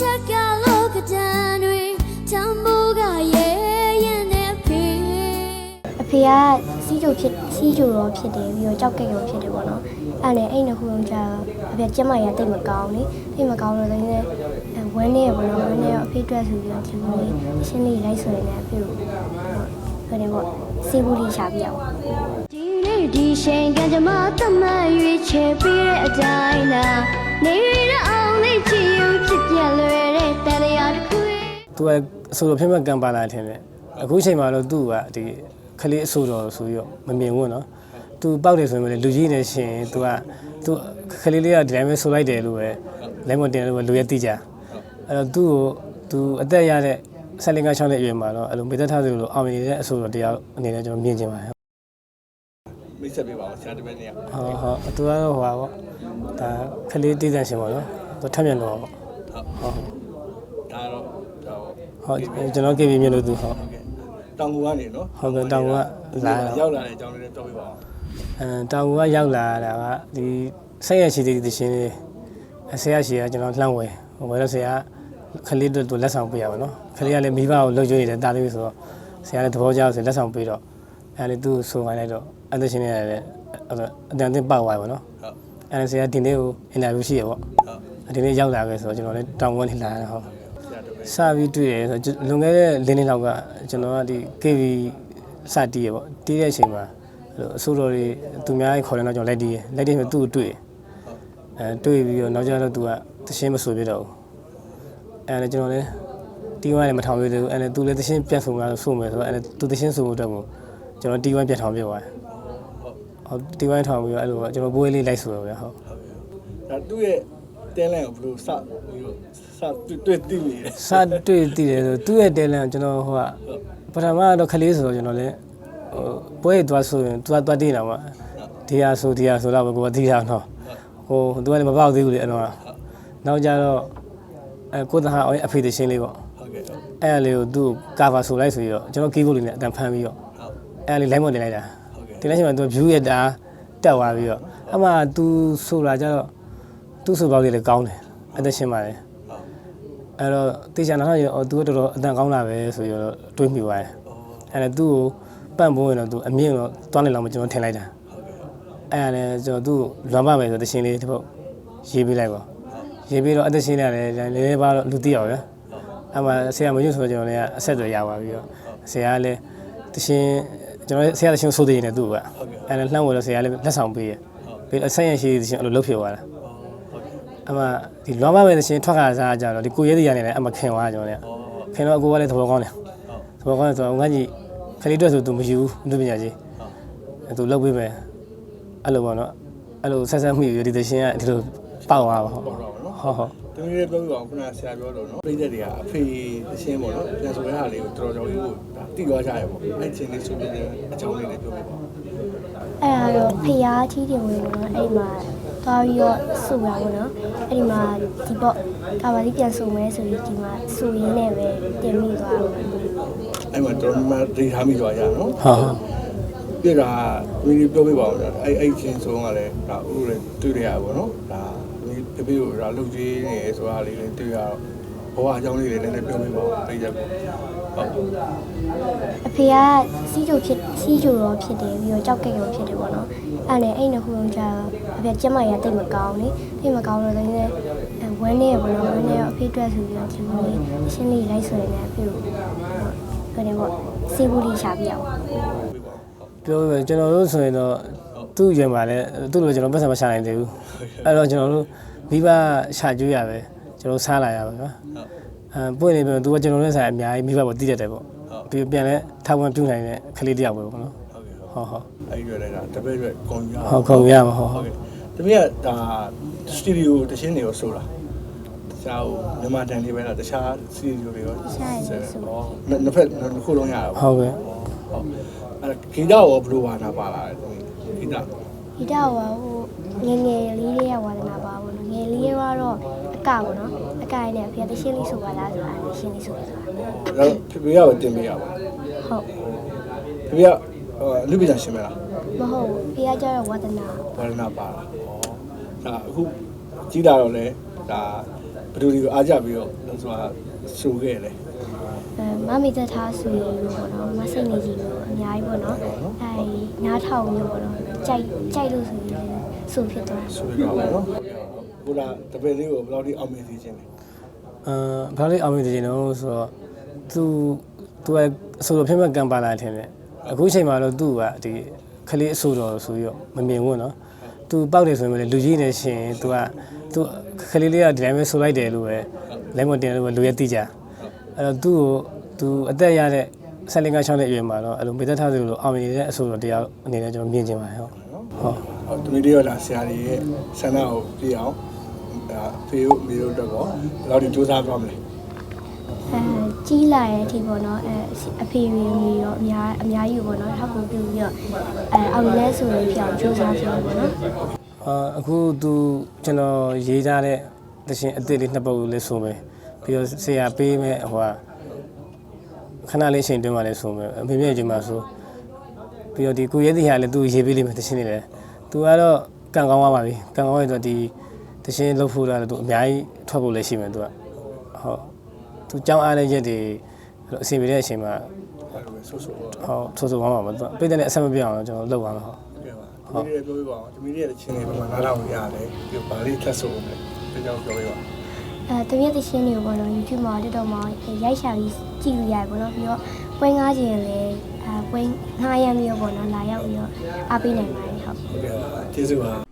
ချက်ကလို့ကကြံတွေတံမိုးကရဲရင်နဲ့ဖေအဖေကစီးကြိုဖြစ်စီးကြိုရောဖြစ်တယ်ပြီးတော့ကြောက်ကဲ့ရောဖြစ်တယ်ပေါ့နော်အဲ့နဲ့အဲ့နှစ်ခုလုံးကြာအဖေကျမရတိတ်မကောင်းလေတိတ်မကောင်းတော့လည်းဝမ်းနေရပေါ့နော်ဝမ်းနေရောအဖေအတွက်ဆိုပြီးတော့ဒီလိုလေးရှင်းလေးလိုက်ဆိုရင်လည်းအဖေကိုဟိုတယ်ပေါ့စီးဘူးလေးရှာပြအောင်ဒီနေ့ဒီချိန်ကကြမတမန်ရွေးချယ်ပြီးတဲ့အတိုင်းလား နေရအောင်လေးချီယူဖြစ်ပြလွယ်တဲ့တရားတစ်ခုရဲ့သူကအဆိုတော်ဖြစ်မဲ့ကံပါလာတယ်တဲ့အခုချိန်မှာတော့သူ့ကဒီခလေးအဆိုတော်ဆိုပြီးတော့မမြင်ဘူးနော်သူပောက်တယ်ဆိုရင်လည်းလူကြီးနေရှင်သူကသူခလေးလေးကဒီတိုင်းပဲဆိုလိုက်တယ်လို့ပဲလဲမတင်လို့ပဲလူရဲ့တိကြအဲ့တော့သူ့ကိုသူအသက်ရတဲ့ဆက်လင်က6နှစ်အရွယ်မှာတော့အဲ့လိုမေတ္တာထားသလိုအောင်မြင်နေတဲ့အဆိုတော်တရားအနေနဲ့ကျွန်တော်မြင်ချင်ပါတယ်မိတ် ဆက်ပေးပါအောင်ဆရာတပည့်နေရဟုတ်ဟုတ်သူကတော့ဟိုပါပေါ့ဒါခလေးတည်တံ့ရှင်ပေါ့နော်သူထပ်မြင်တော့ပေါ့ဟုတ်ဟုတ်ဒါတော့ဒါတော့ဟုတ်ကျွန်တော် KB မြင်လို့သူဟုတ်ဟုတ်ကဲ့တောင်ကူကနေနော်ဟုတ်ကဲ့တောင်ကူကလာတော့ရောက်လာတဲ့အကြောင်းလေးပြောပြပါအောင်အဲတောင်ကူကရောက်လာတာကဒီဆက်ရရှိတဲ့တရှင်လေးအဆရာရှိကကျွန်တော်လှမ်းဝယ်ဝယ်တော့ဆရာခလေးတို့လက်ဆောင်ပေးရပါတော့ခလေးကလည်းမိဘကိုလှုပ်ကြွေးနေတဲ့တာလေးဆိုတော့ဆရာလည်းသဘောကျဆိုလက်ဆောင်ပေးတော့အဲလေသူ့ဆိုခိုင်းလိုက်တော့ အသက်ရှင်နေရတယ်အတန်တင်ပေါက်သွားပါတော့ဟုတ်အဲဆရာဒီနေ့ကိုအင်တာဗျူးရှိရပေါ့ဟုတ်ဒီနေ့ရောက်လာခဲ့ဆိုတော့ကျွန်တော်လည်းတောင်ဝန်းနေလာတာဟုတ်ဆရာတပည့်စပြီးတွေ့တယ်ဆိုတော့လွန်ခဲ့တဲ့၄နှစ်လောက်ကကျွန်တော်ကဒီ KV စတီးရပေါ့တီးတဲ့အချိန်မှာအဲ့လိုအစိုးရတွေသူများကြီးခေါ်တယ်တော့ကျွန်တော်လက်တီးရလက်တီးဆိုသူ့ကိုတွေ့အဲတွေ့ပြီးတော့နောက်ကျတော့သူကတရှင်းမဆိုပြတော့ဘူးအဲလည်းကျွန်တော်လည်းတီးဝိုင်းလည်းမထောင်ပြသေးဘူးအဲလည်းသူလည်းတရှင်းပြတ်ဆိုမှဆိုမယ်ဆိုတော့အဲလည်းသူတရှင်းဆိုဖို့တော့ကိုကျွန်တော်တီးဝိုင်းပြတ်ထောင်ပြသွားတယ်ဟု တ်တီးဝိုင်းထောင်ပြီးတော့အဲ့လိုကျွန်တော်ဘိုးလေးလိုက်ဆိုရဗျာဟုတ်ဒါသူ့ရဲ့တင်းလန့်ကိုဘယ်လိုစပြီးတော့စတွေ့တွေ့သိနေလဲစတွေ့တည်တယ်ဆိုသူ့ရဲ့တဲလန်ကျွန်တော်ဟိုကပထမတော့ခလေးဆိုတော့ကျွန်တော်လည်းဟိုပွဲရသွားဆိုရင်သူကသွားတည်တာမှာဒီဟာဆိုဒီဟာဆိုတော့ကိုကတည်တာတော့ဟိုသူကလည်းမပေါက်သေးဘူးလေအဲ့တော့နောက်ကြတော့အဲကိုသဟာအဖေတရှင်းလေးပေါ့ဟုတ်ကဲ့ဟုတ်အဲ့အလေးကိုသူ့ကာဗာဆိုလိုက်ဆိုပြီးတော့ကျွန်တော်ကီးဘုတ်လေးနဲ့အတန်ဖမ်းပြီးတော့အဲ့အလေး line မတင်လိုက်တာ ဟုတ်ကဲ့တင်လိုက်ချိန်မှာသူ view ရတာတက်သွားပြီးတော့အမှ तू ဆိုလာကြတော့သူ့ဆိုပေါက်လေးလည်းကောင်းတယ်အသက်ရှင်းပါတယ်အဲ့တော့တေချာနာတော့အော်သူကတော်တော်အတန်ကောင်းလာပဲဆိုပြီးတော့တွေးမိသွားတယ်အဲ့ဒါသူ့ကိုပန့်ဖို့ရင်တော့သူအမြင့်တော့တွားနေလောက်မှကျွန်တော်ထင်လိုက်တာအဲ့ဒါလည်းကျွန်တော်သူ့ကိုလွမ်းပါမယ်ဆိုတရှင်လေးတစ်ပုတ်ရေးပေးလိုက်ပါရေးပေးတော့အသက်ရှင်ရတယ်လည်းလည်းပါတော့လူသိအောင်ဗျာအဲ့မှာဆရာမညွတ်ဆိုတော့ကျွန်တော်လည်းအဆက်အသွယ်ရပါပြီးတော့ဆရာကလည်းတရှင် ကျွန်တော်ဆရာတရှင်ဆိုသေးတယ်သူ့ကအဲ့ဒါလှမ်းဝင်တော့ဆရာလည်းလက်ဆောင်ပေးရပြီးတော့ဆက်ရရှိတရှင်အဲ့လိုလှုပ်ဖြစ်သွားတာအမဒီလွမ်းမပဲသရှင်ထွက်ခါစားကြတော့ဒီကိုရဲတရားနေလည်းအမခင်သွားကျွန်တော်လည်းခင်တော့အကိုကလည်းသဘောကောင်းတယ်သဘောကောင်းတယ်ဆိုတော့ငါကြီးခလေးတွေ့ဆိုသူမယူဘူးသူပညာကြီးသူလောက်ပေးမယ်အဲ့လိုပေါ့နော်အဲ့လိုဆက်ဆက်မှုယူဒီသရှင်ကဒီလိုပေါက်သွားပါဟုတ်ပေါ့တော့နော်ဟုတ်ဟု တ်တမီးလေးပြောပြပါအောင်ခုနဆရာပြောတော့နော်ပြိတ္တတွေကအဖေတရှင်းပေါ့နော်ပြန်ဆိုရတာလေးကိုတော်တော်ကြောင်ကြီးကိုဒါတိသွားကြရပေါ့အဲ့ချင်းလေးဆိုပြတဲ့အကြောင်းလေးလည်းပြောပြပါဦးအဲ့ဒါတော့ဖျားကြီးတယ်ဝင်တော့အဲ့မှာသွားပြီးတော့ဆူရပါတော့နော်အဲ့ဒီမှာဒီပေါ့ကာဘာလေးပြန်ဆူမယ်ဆိုပြီးဒီမှာဆူရင်းနဲ့ပဲတင်မိသွားတော့အဲ့မှာတော်တော်များဒိထားမိသွားကြနော်ဟုတ်ဟုတ်ပြတာမင်းပြောပြပါဦးအဲ့အဲ့ချင်းဆုံးကလည်းဒါဥလည်းတွေ့ရရပါတော့ဒါ မင်းပြပြကိုဒါလုတ်ကြီးနေဆိုတာလေးလည်းတွေ့ရတော့ဘဝအကြောင်းလေးတွေလည်းပြောပြပါဦးပြည့်ချက်ကိုဟုတ်အဖေကစီးကြိုဖြစ်စီးကြိုရောဖြစ်တယ်ပြီးတော့ကြောက်ကဲ့ရောဖြစ်တယ်ပေါ့နော်အဲ့နဲ့အဲ့နှစ်ခုလုံးကြာအဖေကျမရတိတ်မကောင်းလေတိတ်မကောင်းတော့လည်းဝမ်းနေရပေါ့နော်ဝမ်းနေရောအဖေအတွက်ဆိုပြီးတော့ဒီလိုလေးရှင်းလေးလိုက်ဆိုရင်လည်းအဖေကိုဟိုတယ်ပေါ့စီးဘူးလေးရှာပြအောင်ပြောပြကျွန်တော်တို့ဆိုရင်တော့သူ့ရင်ပါလဲသူ့လိုကျွန်တော်ပတ်စံမရှာနိုင်သေးဘူးအဲ့တော့ကျွန်တော်တို့ မိဘရှာကျွေးရပဲကျွန်တော်စားလာရပါကွာအဲပွင့်နေပြန်သူကကျွန်တော်နဲ့ဆိုင်အများကြီးမိဘပေါ်တည်တတ်တယ်ပေါ့ပြီးပြန်လဲထောက်ဝင်ပြုနိုင်တဲ့ခလေးတယောက်ပဲပေါ့နော်ဟုတ်ကဲ့ဟုတ်ဟုတ်ဟုတ်အဲ့ဒီလည်းဒါတပည့်ရွက်ကွန်ရဟုတ်ခုံရမှာဟုတ်ဟုဟုတ်တ်ကဲ့တပည့်ကဒါစတူဒီယိုတရှင်းနေရောဆိုတာတခြားဟိုမြန်မာတန်လေးပဲလားတခြားစတူဒီယိုတွေရောရှားရည်ဆိုဟောနှစ်ဖက်နှစ်ခုလုံးရတာပေါ့ဟုတ်ကဲ့ဟုတ်အဲ့ဂီတရောဘယ်လိုပါနာပါလာလဲဂီတဒီတော့ဟိုငယ်ငယ်လေးလေးရဝါဒနာပါပေါ့နော် ငယ်လေးကတော့အကပေါ့နော်အကရနဲ့အဖေကရှင်းလေးဆိုပါလားဆိုတာရှင်းလေးဆိုပါဆိုတာတော့ဖေဖေကပဲတင်ပေးရပါဟုတ်ဖေဖေကလူပညာရှင်မလားမဟုတ်ဘူးဖေကကျတော့ဝါဒနာဝါရဏပါလားဟောဒါအခုကြီးလာတော့လေဒါဘယ်သူတွေကိုအားကြပြီးတော့ဆိုတာဆိုခဲ့တယ်အဲမမေသက်ထားဆိုရင်လို့ပေါ့နော်မစိတ်နေကြီးလို့အများကြီးပေါ့နော်အဲနားထောင်မျိုးပေါ့နော်ကြိုက်ကြိုက်လို့ဆိုရင်ဆိုဖြစ်သွားတယ်ဆိုရတော့နော် ကိုလာတပည့်လေးကိုဘယ်လောက်ထိအောင်မြင်စေချင်လဲအာဘာလို့အောင်မြင်စေချင်တော့ဆိုတော့သူသူကအဆိုတော်ဖြစ်မဲ့ကံပါလာထင်တယ်အခုချိန်မှာတော့သူ့ကဒီခလေးအဆိုတော်ဆိုပြီးတော့မမြင်ဘူးနော်သူပောက်တယ်ဆိုရင်လည်းလူကြီးနေရှင်သူကသူခလေးလေးကဒီတိုင်းပဲဆိုလိုက်တယ်လို့ပဲလိုင်းမတင်လို့ပဲလူရဲ့တိကြအဲ့တော့သူ့ကိုသူအသက်ရတဲ့ဆက်လင်က6နှစ်အရွယ်မှာတော့အဲ့လိုမေတ္တာထားသလိုလိုအောင်မြင်တဲ့အဆိုတော်တရားအနေနဲ့ကျွန်တော်မြင်ချင်ပါတယ်ဟုတ်ဟုတ်သူတို့ရောလာဆရာကြီးရဲ့ဆန္ဒကိုပြအောင် ဖေတို့မေတို့တော့ဘယ်လောက်ထိစူးစမ်းသွားမလဲအဲကြီးလာတဲ့အထိပေါ့နော်အဲအဖေတွေမိတော့အများအများကြီးပေါ့နော်ထောက်ကူပြုပြီးတော့အဲအောင်လဲဆိုရင်ဖြစ်အောင်ကြိုးစားကြပါပေါ့နော်အာအခုသူကျွန်တော်ရေးထားတဲ့တခြင်းအစ်စ်လေးနှစ်ပုဒ်လေးဆိုမယ်ပြီးတော့ဆရာပေးမဲ့ဟိုဟာခဏလေးအချိန်တွင်းမှလည်းဆိုမယ်အမေမြင့်ချိန်မှာဆိုပြီးတော့ဒီကိုရဲတိဟာလည်းသူရေးပေးလိမ့်မယ်တခြင်းလေးလည်းသူကတော့ကံကောင်းသွားပါပြီကံကောင်းရတော့ဒီ တခြင်းလှုပ်ဖို့လာတော့သူအများကြီးထွက်ဖို့လည်းရှိမယ်သူကဟုတ်သူကြောင်းအားတဲ့ရက်တွေအဲ့လိုအစီအပြေတဲ့အချိန်မှာအဲ့လိုပဲဆိုဆိုတော့ဟုတ်ဆိုဆိုသွားမှာပါသူကပြည်တဲ့အဆက်မပြအောင်ကျွန်တော်လုပ်ပါမှာဟုတ်ကဲပါဒီနေ့ပြောပြပါအောင်ဒီနေ့ရဲ့ချင်းလေးဘယ်မှာနားထောင်ရတယ်ပြီးဘာလေးထပ်ဆိုမလဲဒီကြောင်ပြောပြပါအဲတမရက်သချင်းတွေကိုပေါ့နော် YouTube မှာ TikTok မှာရိုက်ရှာပြီးကြည့်လို့ရတယ်ပေါ့နော်ပြီးတော့ပွဲငားခြင်းလည်းအဲပွဲငားရမ်းပြီးတော့ပေါ့နော်လာရောက်ပြီးတော့အားပေးနိုင်ပါတယ်ဟုတ်ဟုတ်ကဲ့ပါကျေးဇူးပါ